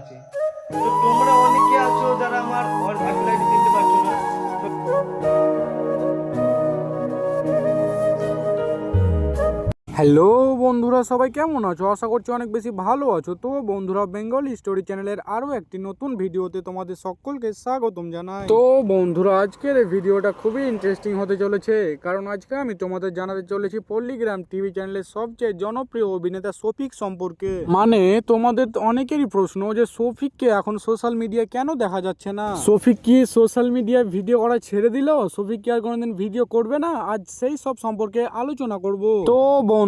আছে তো হ্যালো বন্ধুরা সবাই কেমন আছো? আশা করছি অনেক বেশি ভালো আছো। তো বন্ধুরা বেঙ্গল স্টোরি চ্যানেলের আরও একটি নতুন ভিডিওতে তোমাদের সকলকে স্বাগতম জানাই। তো বন্ধুরা আজকের এই ভিডিওটা খুবই ইন্টারেস্টিং হতে চলেছে। কারণ আজকে আমি তোমাদের জানাতে চলেছি পল্লীগ্রাম টিভি চ্যানেলের সবচেয়ে জনপ্রিয় অভিনেতা শফিক সম্পর্কে। মানে তোমাদের অনেকেরই প্রশ্ন যে শফিককে এখন সোশ্যাল মিডিয়ায় কেন দেখা যাচ্ছে না? শফিক কি সোশ্যাল মিডিয়ায় ভিডিও করা ছেড়ে দিল? শফিক কি আর কোনোদিন ভিডিও করবে না? আজ সেই সব সম্পর্কে আলোচনা করব। তো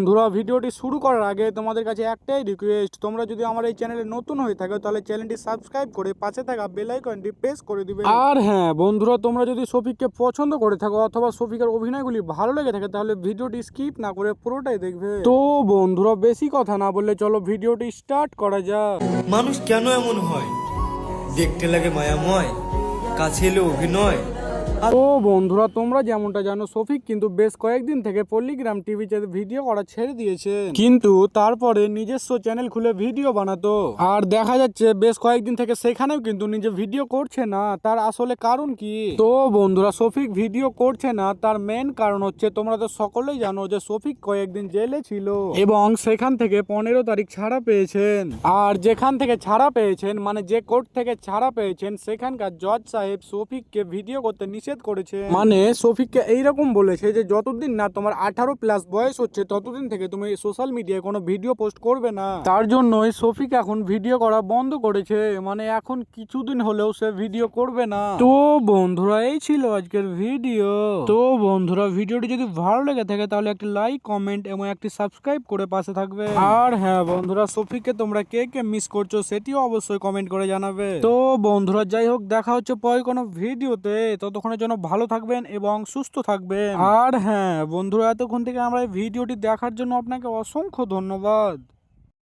বন্ধুরা ভিডিওটি শুরু করার আগে তোমাদের কাছে একটাই রিকোয়েস্ট তোমরা যদি আমার এই চ্যানেলে নতুন হয়ে থাকো তাহলে চ্যানেলটি সাবস্ক্রাইব করে পাশে থাকা বেল আইকনটি প্রেস করে দিবে। আর হ্যাঁ বন্ধুরা তোমরা যদি শফিককে পছন্দ করে থাকো অথবা শফিকের অভিনয়গুলি ভালো লেগে থাকে তাহলে ভিডিওটি স্কিপ না করে পুরোটাই দেখবে। তো বন্ধুরা বেশি কথা না বললে চলো ভিডিওটি স্টার্ট করা যাক। মানুষ কেন এমন হয়? দেখতে লাগে মায়াময় কাছে এলে অভিনয়। ও বন্ধুরা, তোমরা যেমনটা জানো শফিক কিন্তু বেশ কয়েকদিন থেকে পল্লীগ্রাম টিভিতে ভিডিও করা ছেড়ে দিয়েছে। কিন্তু তারপরে নিজস্ব চ্যানেল খুলে ভিডিও বানাতো। আর দেখা যাচ্ছে, বেশ কয়েকদিন থেকে সেখানেও কিন্তু নিজে ভিডিও করছে না। তার আসলে কারণ কি? তো বন্ধুরা শফিক ভিডিও করছে না, তার মেন কারণ হচ্ছে, তোমরা তো সকলেই জানো যে শফিক কয়েকদিন জেলে ছিল। এবং সেখান থেকে পনেরো তারিখ ছাড়া পেয়েছেন। আর যেখান থেকে ছাড়া পেয়েছেন মানে যে কোর্ট থেকে ছাড়া পেয়েছেন, সেখানকার জজ সাহেব শফিককে ভিডিও করতে নিষেধ করেছে। মানে শফিককে এইরকম বলেছে যে, যতদিন না তোমার আঠারো প্লাস বয়স হচ্ছে, ততদিন থেকে তুমি সোশ্যাল মিডিয়ায় কোনো ভিডিও পোস্ট করবে না। তার জন্যই শফিক এখন ভিডিও করা বন্ধ করেছে। মানে এখন কিছুদিন হলেও সে ভিডিও করবে না। তো বন্ধুরা, এই ছিল আজকের ভিডিও তো বন্ধুরা ভিডিওটি যদি ভালো লেগে থাকে, তাহলে একটি লাইক কমেন্ট এবং একটি সাবস্ক্রাইব করে পাশে থাকবে। আর হ্যাঁ বন্ধুরা, শফিককে তোমরা কে কে মিস করছ, সেটিও অবশ্যই কমেন্ট করে জানাবে। তো বন্ধুরা, যাই হোক, দেখা হচ্ছে পরে কোনো ভিডিওতে ততক্ষণের জন্য ভালো থাকবেন এবং সুস্থ থাকবেন। আর হ্যাঁ বন্ধুরা, এতক্ষণ থেকে আমরা এই ভিডিওটি দেখার জন্য আপনাকে অসংখ্য ধন্যবাদ।